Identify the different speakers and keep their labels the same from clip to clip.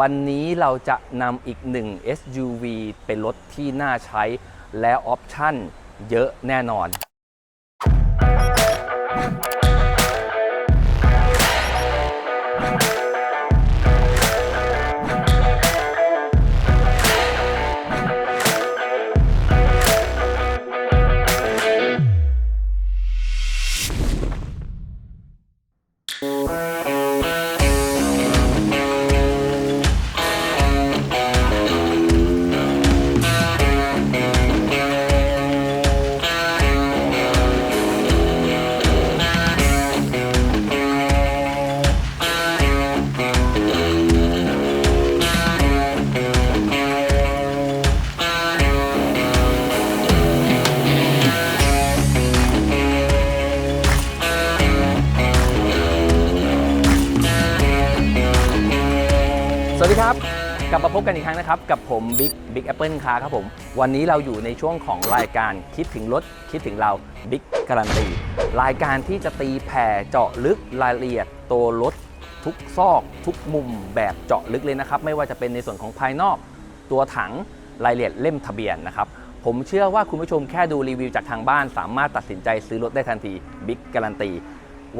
Speaker 1: วันนี้เราจะนำอีกหนึ่ง SUV เป็นรถที่น่าใช้และออปชั่นเยอะแน่นอน บกันอีกครั้งนะครับ กับผมบิ๊กบิ๊กแอปเปิลคาครับผม วันนี้เราอยู่ในช่วงของรายการคิดถึงรถ คิดถึงเราบิ๊กการันตีรายการที่จะตีแผ่เจาะลึกรายละเอียดตัวรถทุกซอกทุกมุมแบบเจาะลึกเลยนะครับ ไม่ว่าจะเป็นในส่วนของภายนอก ตัวถังรายละเอียดเล่มทะเบียนนะครับผมเชื่อว่าคุณผู้ชมแค่ดูรีวิวจากทางบ้าน สามารถตัดสินใจซื้อรถได้ทันทีบิ๊กการันตี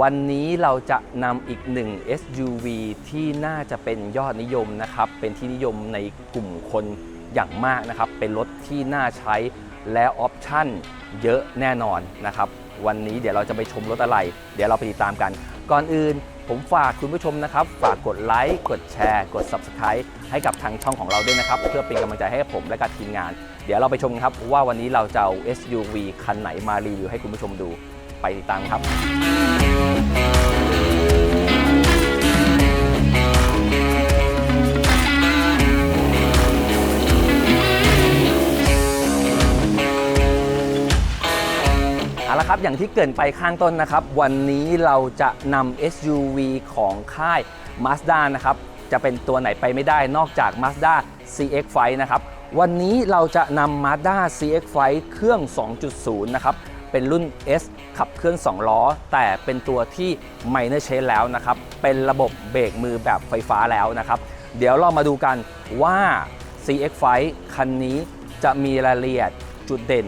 Speaker 1: วันนี้เราจะนำอีกหนึ่ง SUV ที่น่าจะเป็นยอดนิยมนะครับ เป็นที่นิยมในกลุ่มคนอย่างมากนะครับ เป็นรถที่น่าใช้และออปชั่นเยอะแน่นอนนะครับ วันนี้เดี๋ยวเราจะไปชมรถอะไร เดี๋ยวเราไปติดตามกัน ก่อนอื่นผมฝากคุณผู้ชมนะครับ ฝากกดไลค์ กดแชร์ กด Subscribe ให้กับทางช่องของเราด้วยนะครับ เพื่อเป็นกำลังใจให้ผมและกับทีมงาน เดี๋ยวเราไปชมกันครับว่าวันนี้เราจะเอา SUV คันไหนมารีวิวให้คุณผู้ชมดู ไปติดตามครับ เอาละครับ อย่างที่เกรินไปข้างต้นนะครับ วันนี้เราจะนำ SUV ของค่าย Mazda นะครับ จะเป็นตัวไหนไปไม่ได้นอกจาก Mazda CX-5 นะครับ วันนี้เราจะนำ Mazda CX-5 เครื่อง 2.0 นะครับ เป็นรุ่น S ขับเคลื่อน 2 ล้อ แต่เป็นตัวที่ Minor Change แล้วนะครับ เป็นระบบเบรกมือแบบไฟฟ้าแล้วนะครับ เดี๋ยวเรามาดูกันว่า CX-5 คันนี้จะมีรายละเอียดจุดเด่น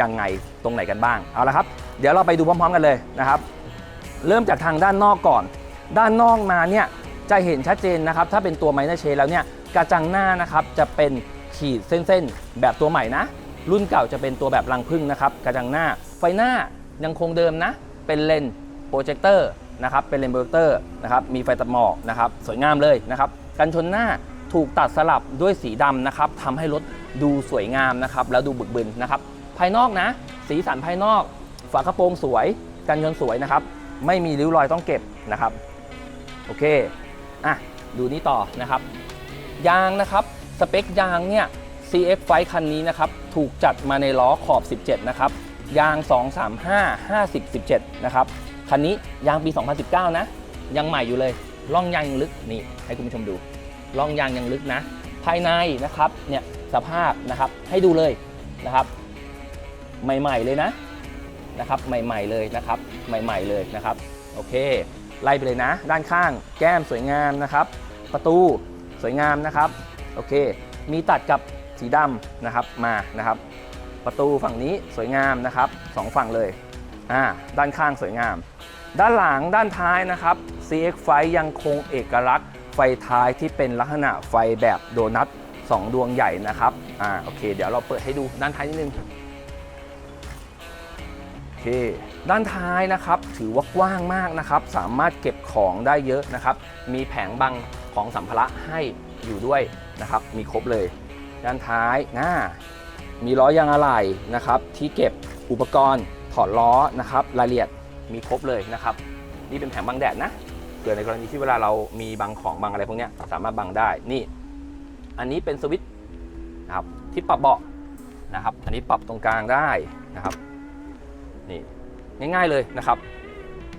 Speaker 1: ยังไงตรงไหนกันบ้าง เอาละครับ เดี๋ยวเราไปดูพร้อมๆกันเลยนะครับ เริ่มจากทางด้านนอกก่อน ด้านนอกมาเนี่ยจะเห็นชัดเจนนะครับ ถ้าเป็นตัวไมเนอร์เชนแล้วเนี่ยกระจังหน้านะครับจะเป็นขีดเส้นๆ แบบตัวใหม่นะ รุ่นเก่าจะเป็นตัวแบบรังพึ่งนะครับ กระจังหน้า ไฟหน้ายังคงเดิมนะ เป็นเลนโปรเจคเตอร์นะครับเป็นเลนโปรเจคเตอร์นะครับมีไฟตัดหมอกนะครับสวยงามเลยนะครับกันชนหน้าถูกตัดสลับด้วยสีดำนะครับทำให้รถดูสวยงามนะครับแล้วดูบึกบึนนะครับภายนอกนะ สีสันภายนอก ฝากระโปรงสวย กันชนสวยนะครับไม่มีริ้วรอยต้องเก็บนะครับโอเคอะดูนี่ต่อนะครับ ยางนะครับสเปคยางเนี่ย CX5 คันนี้นะครับถูกจัดมาในล้อขอบ 17 นะครับ ยาง 235 50 17 นะครับ คันนี้ยางปี 2019 นะ ยังใหม่อยู่เลยร่องยางยังลึกนี่ให้คุณผู้ชมดูร่องยางยังลึกนะ ภายในนะครับเนี่ยสภาพนะครับให้ดูเลยนะครับ ใหม่ๆเลยนะนะครับ ใหม่ๆเลยนะครับ ใหม่ๆเลยนะครับ โอเค ไล่ไปเลยนะ ด้านข้างแก้มสวยงามนะครับ ประตูสวยงามนะครับ โอเค มีตัดกับสีดำนะครับมานะครับ ประตูฝั่งนี้สวยงามนะครับสองฝั่งเลยอ่าด้านข้างสวยงาม ด้านหลังด้านท้ายนะครับ CX-5 ยังคงเอกลักษณ์ไฟท้ายที่เป็นลักษณะไฟแบบโดนัทสองดวงใหญ่นะครับอ่าโอเค เดี๋ยวเราเปิดให้ดูด้านท้ายนิดนึงโอเคด้านท้ายนะครับถือว่ากว้างมากนะครับ สามารถเก็บของได้เยอะนะครับ มีแผงบังของสัมภาระให้อยู่ด้วยนะครับ มีครบเลย ด้านท้ายหน้า มีล้อยางอะไหล่นะครับ ที่เก็บอุปกรณ์ถอดล้อนะครับรายละเอียดมีครบเลยนะครับ นี่เป็นแผงบังแดดนะเผื่อในกรณีที่เวลาเรามีบังของบังอะไรพวกนี้สามารถบังได้นี่ อันนี้เป็นสวิตช์นะครับที่ปรับเบาะนะครับ อันนี้ปรับตรงกลางได้นะครับนี่ง่ายๆเลยนะครับ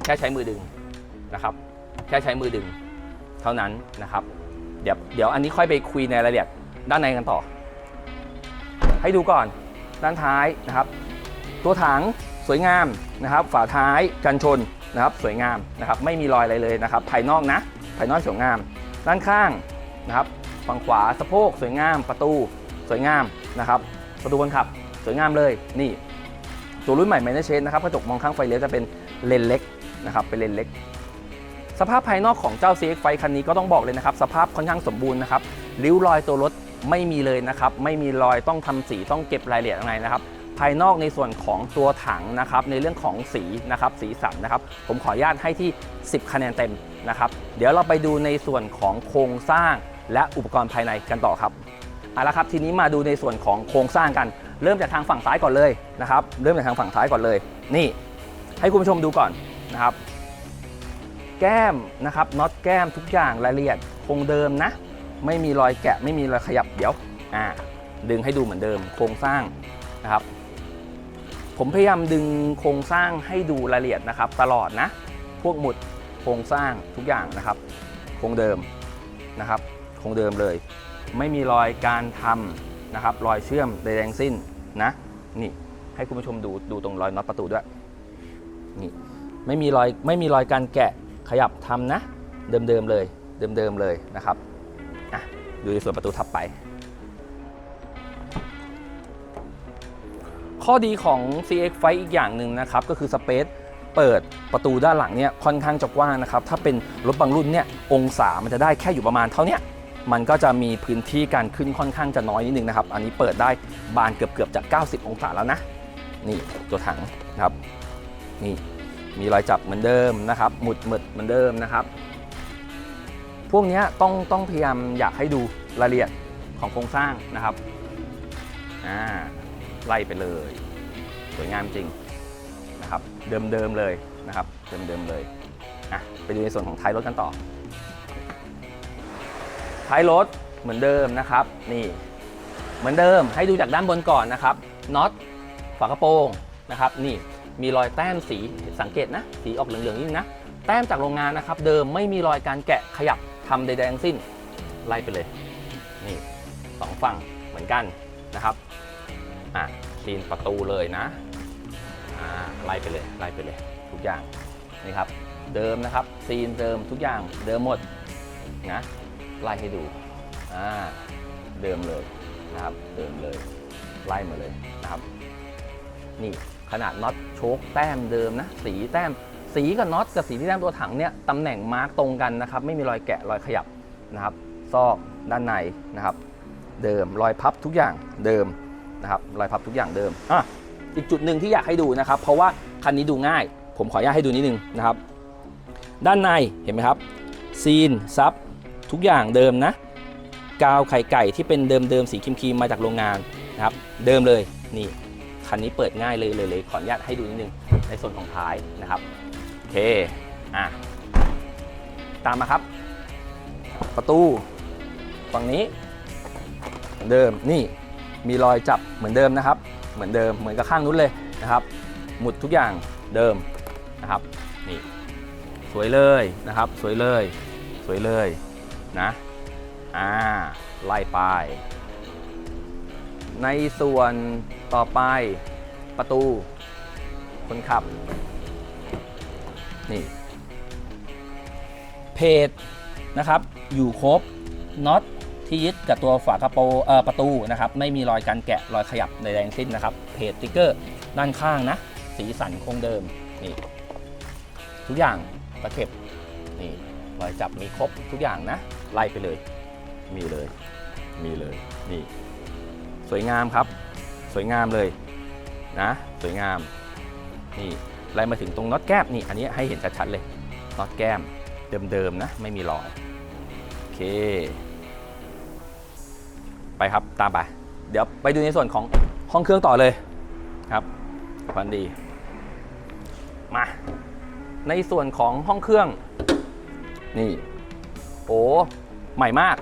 Speaker 1: แค่ใช้มือดึงนะครับ แค่ใช้มือดึงเท่านั้นนะครับ เดี๋ยวเดี๋ยวอันนี้ค่อยไปคุยในรายละเอียดด้านในกันต่อ ให้ดูก่อนด้านท้ายนะครับ ตัวถังสวยงามนะครับ ฝาท้ายกันชนนะครับสวยงามนะครับ ไม่มีรอยอะไรเลยนะครับ ภายนอกนะ ภายนอกสวยงาม ด้านข้างนะครับฝั่งขวาสะโพกสวยงามประตูสวยงามนะครับ ประตูคนขับสวยงามเลยนี่ ตัวรุ่นใหม่ m a n a g e นะครับกระจกมองข้างไฟเลี้ยวจะเป็นเลนเล็กนะครับเป็นเลนเล็ก สภาพภายนอกของเจ้า CX ไฟคันนี้ก็ต้องบอกเลยนะครับ สภาพค่อนข้างสมบูรณ์นะครับริ้วรอยตัวรถ ไม่มีเลยนะครับ ไม่มีรอยต้องทำสีต้องเก็บรายละเอียดอะไรนะครับ ภายนอกในส่วนของตัวถังนะครับในเรื่องของสีนะครับสีสันนะครับ ผมขออนุญาตให้ที่ 10 คะแนนเต็มนะครับ เดี๋ยวเราไปดูในส่วนของโครงสร้างและอุปกรณ์ภายในกันต่อครับเอาละครับทีนี้มาดูในส่วนของโครงสร้างกัน เริ่มจากทางฝั่งซ้ายก่อนเลยนะครับ เริ่มจากทางฝั่งซ้ายก่อนเลย นี่ ให้คุณผู้ชมดูก่อนนะครับ แก้มนะครับน็อตแก้มทุกอย่างรายละเอียดคงเดิมนะ ไม่มีรอยแกะไม่มีรอยขยับเดี๋ยวอ่าดึงให้ดูเหมือนเดิมโครงสร้างนะครับ ผมพยายามดึงโครงสร้างให้ดูรายละเอียดนะครับ ตลอดนะ พวกหมุดโครงสร้างทุกอย่างนะครับ คงเดิมนะครับ คงเดิมเลย ไม่มีรอยการทำนะครับ รอยเชื่อมใดๆทั้งสิ้นนะนี่ให้คุณผู้ชมดูดูตรงรอยน็อตประตูด้วยนี่ไม่มีรอยไม่มีรอยการแกะขยับทำนะ เดิมๆเลย เดิมๆเลยนะครับ อะดูในส่วนประตูถัดไป ข้อดีของ CX f i อีกอย่างหนึ่งนะครับ ก็คือสเปซเปิดประตูด้านหลังเนี่ยค่อนข้างจะกว้างนะครับ ถ้าเป็นรถบางรุ่นเนี่ยองศามันจะได้แค่อยู่ประมาณเท่านี้มันก็จะมีพื้นที่การขึ้นค่อนข้างจะน้อยนิดนึงนะครับ อันนี้เปิดได้บานเกือบๆจาก90 องศาแล้วนะ นี่ตัวถังนะครับ นี่มีรอยจับเหมือนเดิมนะครับ หมุดหมึดเหมือนเดิมนะครับ พวกนี้ต้องต้องพยายามอยากให้ดูรายละเอียดของโครงสร้างนะครับอ่าไล่ไปเลย สวยงามจริงนะครับ เดิมๆเลยนะครับ เดิมๆเลยอะไปดูในส่วนของท้ายรถกันต่อ ท้ายรถเหมือนเดิมนะครับ นี่เหมือนเดิมให้ดูจากด้านบนก่อนนะครับน็อตฝากระโปรงนะครับ นี่มีรอยแต้มสีสังเกตนะ สีออกเหลืองๆนิดนึงนะแต้มจากโรงงานนะครับ เดิมไม่มีรอยการแกะขยับ ทำใดๆทั้งสิ้นไล่ไปเลย นี่สองฝั่งเหมือนกันนะครับอะซีนประตูเลยนะอ่าไล่ไปเลยไล่ไปเลยทุกอย่างนี่ครับ เดิมนะครับซีนเดิมทุกอย่างเดิมหมดนะไล่ให้ดูอ่าเดิมเลยนะครับเดิมเลยไล่มาเลยนะครับ นี่ขนาดน็อตโชคแต้มเดิมนะ สีแต้ม สีกับน็อตกับสีที่แต้มตัวถังเนี่ยตำแหน่งมาร์กตรงกันนะครับ ไม่มีรอยแกะรอยขยับนะครับซอกด้านในนะครับ เดิมรอยพับทุกอย่างเดิมนะครับรอยพับทุกอย่างเดิมอะอีกจุดหนึ่งที่อยากให้ดูนะครับ เพราะว่าคันนี้ดูง่าย ผมขออนุญาตให้ดูนิดนึงนะครับ ด้านในเห็นไหมครับ ซีนซับทุกอย่างเดิมนะกาวไข่ไก่ที่เป็นเดิมเดิมสีครีมๆมาจากโรงงานนะครับเดิมเลยนี่คันนี้เปิดง่ายเลยเลยเลยขออนุญาตให้ดูนิดนึงในส่วนของท้ายนะครับ เค อะ ตามมาครับ ประตูฝั่งนี้เหมือนเดิมนี่มีรอยจับเหมือนเดิมนะครับ เหมือนเดิมเหมือนกับข้างนู้นเลยนะครับ หมุดทุกอย่างเดิมนะครับนี่สวยเลยนะครับ สวยเลย สวยเลยนะอ่าไล่ไป ในส่วนต่อไปประตูคนขับ นี่เพจนะครับอยู่ครบน็อตที่ยึดกับตัวฝากระโปรงเอ่อประตูนะครับไม่มีรอยการแกะรอยขยับในแดงสิ้นนะครับเพจติ๊กเกอร์ด้านข้างนะสีสันคงเดิมนี่ทุกอย่างตะเข็บนี่รอยจับมีครบทุกอย่างนะ ไล่ไปเลย มีเลย มีเลยนี่ สวยงามครับ สวยงามเลยนะ สวยงามนี่ ไล่มาถึงตรงน็อตแก้มนี่อันนี้ให้เห็นชัดๆเลยน็อตแก้มเดิมๆนะไม่มีรอยโอเค ไปครับตามไป เดี๋ยวไปดูในส่วนของห้องเครื่องต่อเลยครับพันดี มาในส่วนของห้องเครื่อง นี่ โอ้ใหม่มาก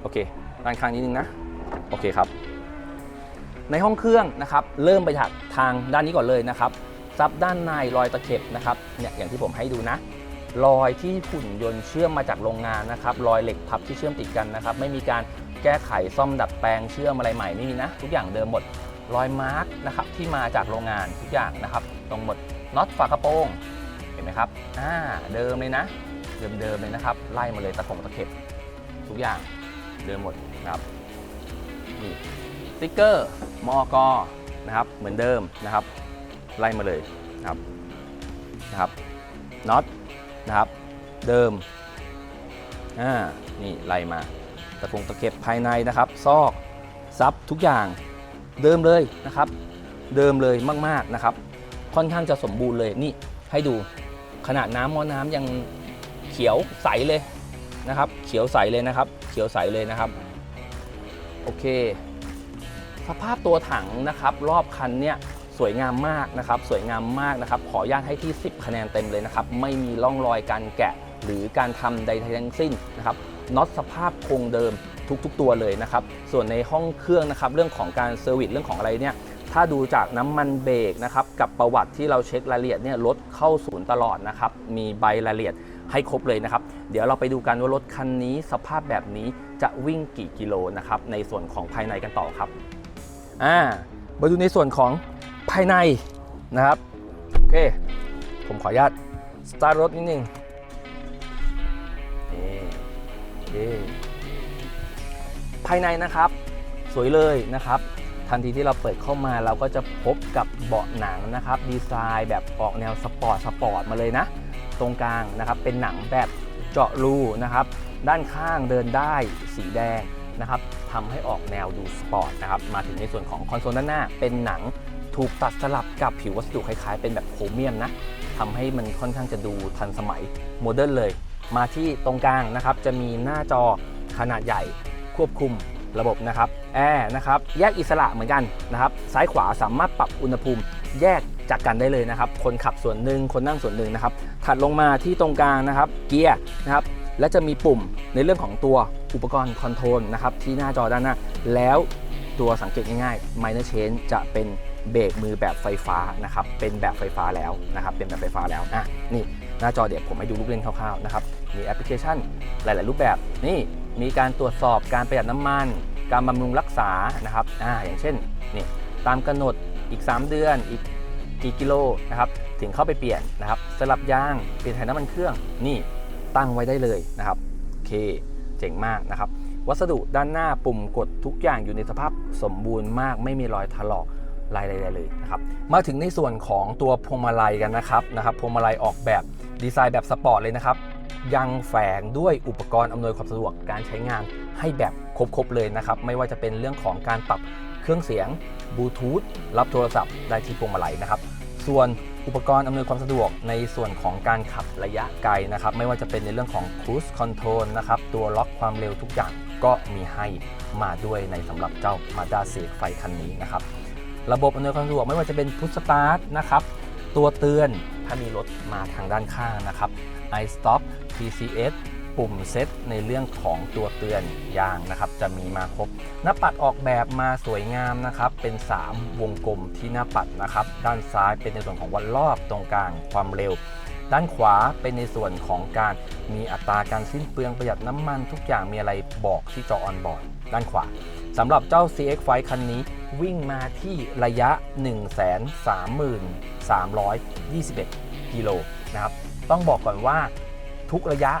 Speaker 1: โอเคด้านข้างนิดนึงนะ โอเคครับ ในห้องเครื่องนะครับ เริ่มไปจากทางด้านนี้ก่อนเลยนะครับ ซับด้านในรอยตะเข็บนะครับเนี่ยอย่างที่ผมให้ดูนะรอยที่หุ่นยนต์เชื่อมมาจากโรงงานนะครับรอยเหล็กพับที่เชื่อมติดกันนะครับ ไม่มีการแก้ไขซ่อมดัดแปลงเชื่อมอะไรใหม่ไม่มีนะ ทุกอย่างเดิมหมดรอยมาร์กนะครับที่มาจากโรงงานทุกอย่างนะครับตรงหมดน็อตฝากระโปรงเห็นไหมครับอ่าเดิมเลยนะ เดิมๆเลยนะครับ ไล่มาเลยตะขงตะเข็บ ทุกอย่างเดิมหมดนะครับนี่สติ๊กเกอร์มอกนะครับเหมือนเดิมนะครับ ไล่มาเลยนะครับนะครับน็อตนะครับเดิมอ่านี่ไล่มาตะปงตะเข็บภายในนะครับ ซอกซับทุกอย่างเดิมเลยนะครับ เดิมเลยมากๆนะครับ ค่อนข้างจะสมบูรณ์เลยนี่ให้ดูขนาดน้ำมอน้ำยังเขียวใสเลยนะครับ เขียวใสเลยนะครับ เขียวใสเลยนะครับ โอเค สภาพตัวถังนะครับ รอบคันเนี่ย สวยงามมากนะครับ สวยงามมากนะครับ ขออนุญาตให้ที่ 10 คะแนนเต็มเลยนะครับ ไม่มีร่องรอยการแกะหรือการทำใดทั้งสิ้นนะครับน็อตสภาพคงเดิมทุกๆตัวเลยนะครับ ส่วนในห้องเครื่องนะครับ เรื่องของการเซอร์วิสเรื่องของอะไรเนี่ย ถ้าดูจากน้ำมันเบรกนะครับ กับประวัติที่เราเช็ครายละเอียดเนี่ยรถเข้าศูนย์ตลอดนะครับ มีใบรายละเอียดให้ครบเลยนะครับ เดี๋ยวเราไปดูกันว่ารถคันนี้สภาพแบบนี้จะวิ่งกี่กิโลนะครับ ในส่วนของภายในกันต่อครับ อ่า มาดูในส่วนของ ภายในนะครับโอเค ผมขออนุญาตสตาร์ทรถนิดนึงภายในนะครับ สวยเลยนะครับ ทันทีที่เราเปิดเข้ามาเราก็จะพบกับเบาะหนังนะครับ ดีไซน์แบบออกแนวสปอร์ตสปอร์ตมาเลยนะ ตรงกลางนะครับเป็นหนังแบบเจาะรูนะครับ ด้านข้างเดินได้สีแดงนะครับทำให้ออกแนวดูสปอร์ตนะครับ มาถึงในส่วนของคอนโซลด้านหน้าเป็นหนัง ถูกตัดสลับกับผิววัสดุคล้ายๆ เป็นแบบโครเมียมนะทำให้มันค่อนข้างจะดูทันสมัยโมเดิร์นเลย มาที่ตรงกลางนะครับ จะมีหน้าจอขนาดใหญ่ควบคุมระบบนะครับแอร์นะครับ แยกอิสระเหมือนกันนะครับ ซ้ายขวาสามารถปรับอุณหภูมิแยกจากกันได้เลยนะครับ คนขับส่วนหนึ่งคนนั่งส่วนหนึ่งนะครับ ถัดลงมาที่ตรงกลางนะครับ เกียร์นะครับ และจะมีปุ่มในเรื่องของตัวอุปกรณ์คอนโทรลนะครับที่หน้าจอด้านหน้า แล้วตัวสังเกตง่ายๆ minor change จะเป็น เบรกมือแบบไฟฟ้านะครับเป็นแบบไฟฟ้าแล้วนะครับเป็นแบบไฟฟ้าแล้วอะนี่หน้าจอเดี๋ยวผมให้ดูลูกเล่นคร่าวๆนะครับมีแอปพลิเคชันหลาย ๆ รูปแบบนี่มีการตรวจสอบการประหยัดน้ำมัน การบำรุงรักษานะครับอ่าอย่างเช่นนี่ตามกำหนดอีก 3 เดือนอีกกี่กิโลนะครับถึงเข้าไปเปลี่ยนนะครับสลับยางเปลี่ยนถ่ายน้ำมันเครื่องนี่ตั้งไว้ได้เลยนะครับโอเคเจ๋งมากนะครับ วัสดุด้านหน้าปุ่มกดทุกอย่างอยู่ในสภาพสมบูรณ์มาก ไม่มีรอยถลอก ลายใดๆเลยนะครับมาถึงในส่วนของตัวพวงมาลัยกันนะครับนะครับพวงมาลัยออกแบบดีไซน์แบบสปอร์ตเลยนะครับยังแฝงด้วยอุปกรณ์อำนวยความสะดวกการใช้งานให้แบบครบๆเลยนะครับ ไม่ว่าจะเป็นเรื่องของการปรับเครื่องเสียงบลูทูธรับโทรศัพท์ได้ที่พวงมาลัยนะครับ ส่วนอุปกรณ์อำนวยความสะดวกในส่วนของการขับระยะไกลนะครับ ไม่ว่าจะเป็นในเรื่องของ Cruise Control นะครับ ตัวล็อกความเร็วทุกอย่างก็มีให้มาด้วยในสำหรับเจ้า Mazda CX ไฟคันนี้นะครับ ระบบอำนวยความสะดวกไม่ว่าจะเป็นพุทสตาร์ทนะครับ ตัวเตือนถ้ามีรถมาทางด้านข้างนะครับ iStop PCS ปุ่มเซตในเรื่องของตัวเตือนยางนะครับ จะมีมาครบ หน้าปัดออกแบบมาสวยงามนะครับ เป็น 3 วงกลมที่หน้าปัดนะครับ ด้านซ้ายเป็นในส่วนของวันรอบตรงกลางความเร็ว ด้านขวาเป็นในส่วนของการมีอัตราการสิ้นเปลืองประหยัดน้ำมันทุกอย่างมีอะไรบอกที่จอออนบอร์ดด้านขวาสำหรับเจ้า CX ไฟคันนี้วิ่งมาที่ระยะ 133,321 กิโลนะครับ ต้องบอกก่อนว่าทุกระยะ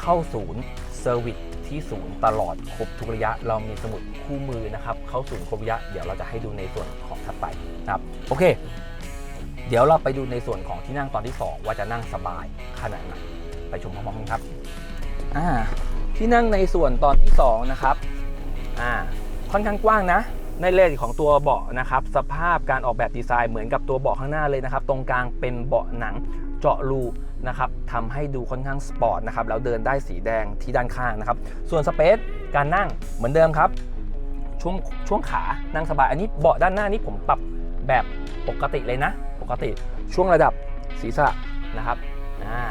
Speaker 1: เข้าศูนย์เซอร์วิสที่ศูนย์ตลอดครบทุกระยะเรามีสมุดคู่มือนะครับ เข้าศูนย์ครบระยะ เดี๋ยวเราจะให้ดูในส่วนของถัดไปนะครับ โอเค เดี๋ยวเราไปดูในส่วนของที่นั่งตอนที่ 2 ว่าจะนั่งสบายขนาดไหนไปชมพร้อมๆกันครับอ่าที่นั่งในส่วนตอนที่2นะครับอ่าค่อนข้างกว้างนะ ในเลนของตัวเบาะนะครับสภาพการออกแบบดีไซน์เหมือนกับตัวเบาะข้างหน้าเลยนะครับ ตรงกลางเป็นเบาะหนังเจาะรูนะครับทำให้ดูค่อนข้างสปอร์ตนะครับแล้วเดินได้สีแดงที่ด้านข้างนะครับ ส่วนสเปซการนั่งเหมือนเดิมครับ ช่วงช่วงขานั่งสบาย อันนี้เบาะด้านหน้านี่ผมปรับแบบปกติเลยนะ ปกติช่วงระดับศีรษะนะครับอ่า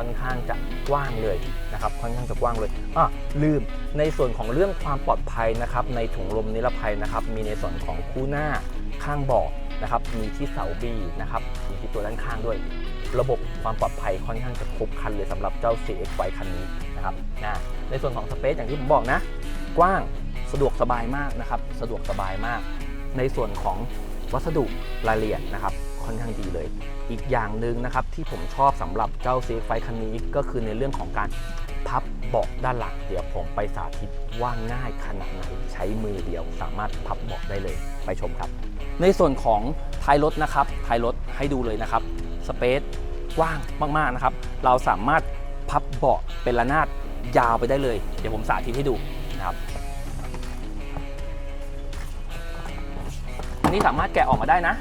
Speaker 1: ค่อนข้างจะกว้างเลยนะครับค่อนข้างจะกว้างเลยอะลืมในส่วนของเรื่องความปลอดภัยนะครับในถุงลมนิรภัยนะครับ มีในส่วนของคู่หน้าข้างเบาะนะครับมีที่เสาบีนะครับมีที่ตัวด้านข้างด้วย ระบบความปลอดภัยค่อนข้างจะครบครันเลยสำหรับเจ้า CX ไฟคันนี้นะครับนะในส่วนของสเปซอย่างที่ผมบอกนะ กว้างสะดวกสบายมากนะครับ สะดวกสบายมาก ในส่วนของวัสดุรายละเอียดนะครับ ค่อนข้างดีเลย อีกอย่างหนึ่งนะครับที่ผมชอบสำหรับเจ้า CX ไฟคันนี้ก็คือในเรื่องของการพับเบาะด้านหลังเดี๋ยวผมไปสาธิตว่าง่ายขนาดไหนใช้มือเดียวสามารถพับเบาะได้เลยไปชมครับ ในส่วนของท้ายรถนะครับท้ายรถให้ดูเลยนะครับสเปซกว้างมากๆนะครับ เราสามารถพับเบาะเป็นระนาดยาวไปได้เลย เดี๋ยวผมสาธิตให้ดูนะครับอันนี้สามารถแกะออกมาได้นะ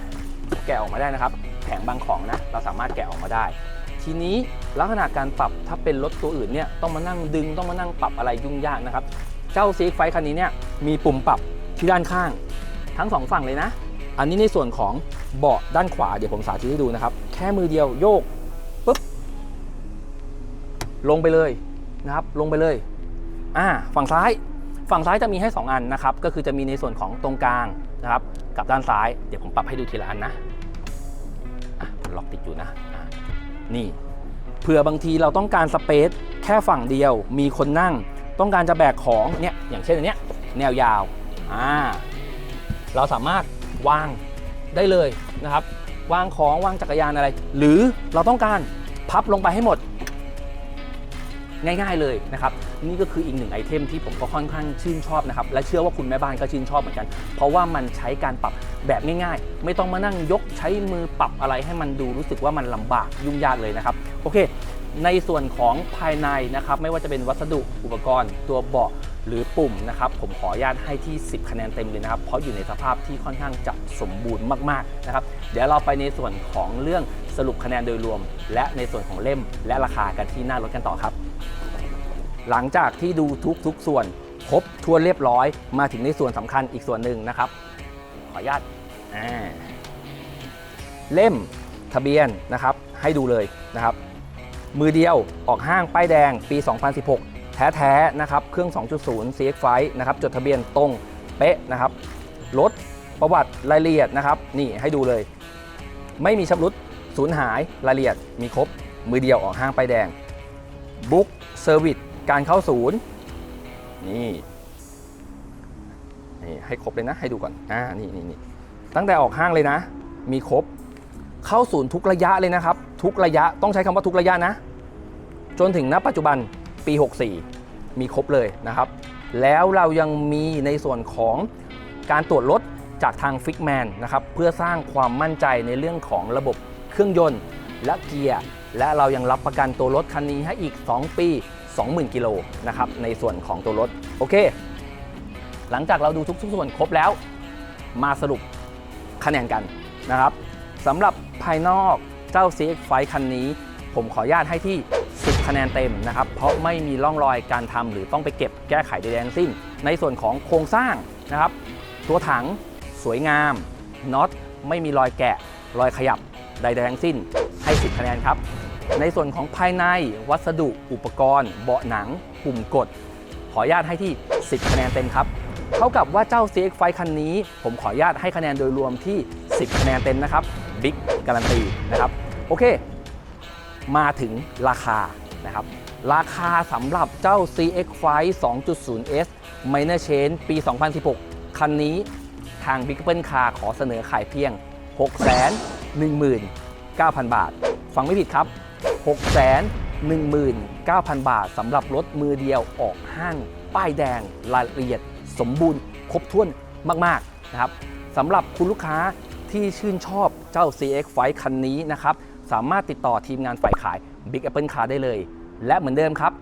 Speaker 1: แกะออกมาได้นะครับแผงบางของนะเราสามารถแกะออกมาได้ ทีนี้ลักษณะการปรับถ้าเป็นรถตัวอื่นเนี่ยต้องมานั่งดึงต้องมานั่งปรับอะไรยุ่งยากนะครับ เจ้าซีไฟคันนี้เนี่ยมีปุ่มปรับที่ด้านข้าง ทั้งสองฝั่งเลยนะ อันนี้ในส่วนของเบาะด้านขวาเดี๋ยวผมสาธิตให้ดูนะครับ แค่มือเดียวโยกปุ๊บลงไปเลยนะครับ ลงไปเลย อ่า ฝั่งซ้าย ฝั่งซ้ายจะมีให้ 2 อันนะครับ ก็คือจะมีในส่วนของตรงกลางนะครับ กับด้านซ้าย เดี๋ยวผมปรับให้ดูทีละอันนะมันล็อกติดอยู่นะะนี่ เผื่อบางทีเราต้องการสเปซแค่ฝั่งเดียว มีคนนั่ง ต้องการจะแบกของเนี่ย อย่างเช่นอันเนี้ยแนวยาว อ่า เราสามารถวางได้เลยนะครับ วางของวางจักรยานอะไร หรือเราต้องการพับลงไปให้หมด ง่าย ๆเลยนะครับนี่ก็คืออีกหนึ่งไอเทมที่ผมก็ค่อนข้างชื่นชอบนะครับและเชื่อว่าคุณแม่บ้านก็ชื่นชอบเหมือนกัน เพราะว่ามันใช้การปรับแบบง่าย ๆ ไม่ต้องมานั่งยกใช้มือปรับอะไรให้มันดูรู้สึกว่ามันลำบากยุ่งยากเลยนะครับโอเค ในส่วนของภายในนะครับไม่ว่าจะเป็นวัสดุอุปกรณ์ ตัวเบาะหรือปุ่มนะครับผมขออนุญาตให้ที่ 10 คะแนนเต็มเลยนะครับเพราะอยู่ในสภาพที่ค่อนข้างจะสมบูรณ์มากๆนะครับเดี๋ยวเราไปในส่วนของเรื่องสรุปคะแนนโดยรวม และในส่วนของเล่มและราคากันที่หน้ารถกันต่อครับ หลังจากที่ดูทุกทุกส่วนครบทัวเรียบร้อยมาถึงในส่วนสำคัญอีกส่วนหนึ่งนะครับ ขออนุญาตเล่มทะเบียนนะครับ ให้ดูเลยนะครับ มือเดียวออกห้างป้ายแดงปี 2016 แท้ๆนะครับ เครื่อง 2.0 CX5 นะครับ จดทะเบียนตรงเป๊ะนะครับรถประวัติรายละเอียดนะครับ นี่ให้ดูเลย ไม่มีชำรุดสูญหายรายละเอียดมีครบ มือเดียวออกห้างป้ายแดงบุ๊กเซอร์วิส การเข้าศูนย์นี่นี่ให้ครบเลยนะให้ดูก่อนอ่านี่นี่นี่ตั้งแต่ออกห้างเลยนะ มีครบเข้าศูนย์ทุกระยะเลยนะครับ ทุกระยะต้องใช้คำว่าทุกระยะนะ จนถึงณปัจจุบันปี 64 มีครบเลยนะครับ แล้วเรายังมีในส่วนของการตรวจรถจากทางฟิกแมนนะครับเพื่อสร้างความมั่นใจในเรื่องของระบบเครื่องยนต์และเกียร์และเรายังรับประกันตัวรถคันนี้ให้อีก 2 ปี 20,000 กิโลนะครับในส่วนของตัวรถ โอเค หลังจากเราดูทุกๆส่วนครบแล้ว มาสรุปคะแนนกันนะครับสำหรับภายนอกเจ้า CX5 คันนี้ ผมขออนุญาตให้ที่ 10 คะแนนเต็มนะครับ เพราะไม่มีร่องรอยการทำหรือต้องไปเก็บแก้ไขใดๆทั้งสิ้น ในส่วนของโครงสร้างนะครับ ตัวถังสวยงามน็อตไม่มีรอยแกะ รอยขยับใดๆทั้งสิ้น ให้ 10 คะแนนครับ ในส่วนของภายในวัสดุอุปกรณ์ เบาะหนัง ปุ่มกด ขออนุญาตให้ที่ 10 คะแนนเต็มครับ เท่ากับว่าเจ้า CX5 คันนี้ ผมขออนุญาตให้คะแนนโดยรวมที่ 10 คะแนนเต็มนะครับบิ๊กการันตีนะครับโอเค มาถึงราคานะครับราคาสำหรับเจ้า CX5 2.0S Minor Change ปี 2016 คันนี้ทาง Big Apple Car ขอเสนอขายเพียง 619,000 บาท ฟังไม่ผิดครับ 619,000 บาทสำหรับรถมือเดียวออกห้าง ป้ายแดงรายละเอียด สมบูรณ์ ครบถ้วนมาก ๆ นะครับสำหรับคุณลูกค้าที่ชื่นชอบเจ้า CX5 คันนี้นะครับ สามารถติดต่อทีมงานฝ่ายขาย Big Apple Car ได้เลย และเหมือนเดิมครับ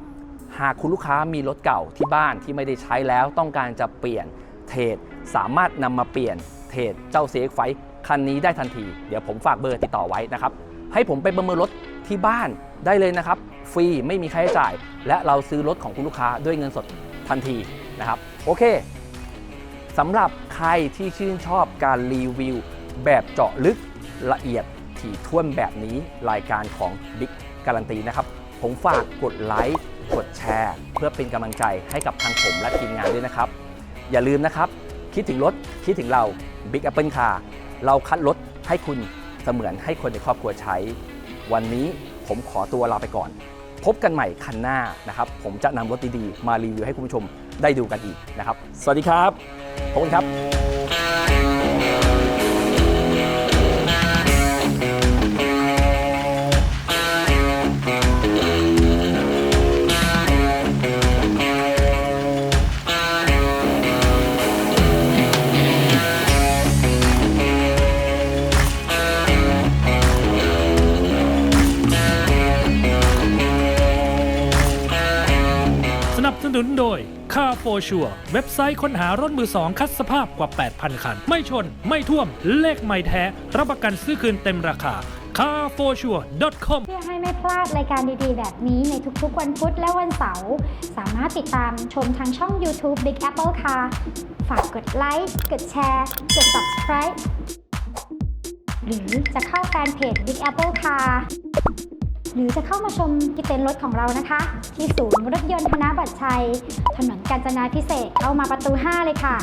Speaker 1: หากคุณลูกค้ามีรถเก่าที่บ้านที่ไม่ได้ใช้แล้วต้องการจะเปลี่ยนเทรดสามารถนำมาเปลี่ยนเทรดเจ้า CX5 คันนี้ได้ทันที เดี๋ยวผมฝากเบอร์ติดต่อไว้นะครับ ให้ผมไปประเมินรถ ที่บ้านได้เลยนะครับ ฟรีไม่มีค่าใช้จ่าย และเราซื้อรถของคุณลูกค้าด้วยเงินสดทันทีนะครับ โอเคสำหรับใครที่ชื่นชอบการรีวิว แบบเจาะลึกละเอียดถี่ถ้วนแบบนี้รายการของ Big การันตีนะครับ ผมฝากกดไลค์กดแชร์ เพื่อเป็นกำลังใจให้กับทางผมและทีมงานด้วยนะครับ อย่าลืมนะครับ คิดถึงรถคิดถึงเรา Big Apple Car เราคัดรถให้คุณเสมือนให้คนในครอบครัวใช้ วันนี้ผมขอตัวลาไปก่อน พบกันใหม่คันหน้านะครับ ผมจะนำรถดีๆ มารีวิวให้คุณผู้ชมได้ดูกันอีกนะครับ สวัสดีครับ ขอบคุณครับ
Speaker 2: นุนโดย Car for Sure เว็บไซต์ค้นหารถมือสองคัดสภาพกว่า 8,000 คัน ไม่ชน ไม่ท่วม เลขไม่แท้ รับประกันซื้อคืนเต็มราคา carforsure.com
Speaker 3: เพื่อให้ไม่พลาดรายการดีๆ แบบนี้ในทุกๆ วันพุธและวันเสาร์สามารถติดตามชมทางช่อง YouTube Big Apple Car ฝากกดไลค์กดแชร์กด Subscribe หรือจะเข้าแฟนเพจ Big Apple Car หรือจะเข้ามาชมที่เต็นท์รถของเรานะคะ ที่ศูนย์รถยนต์ธนบัตรชัย ถนนกาญจนาพิเศษเข้ามาประตู 5 เลยค่ะ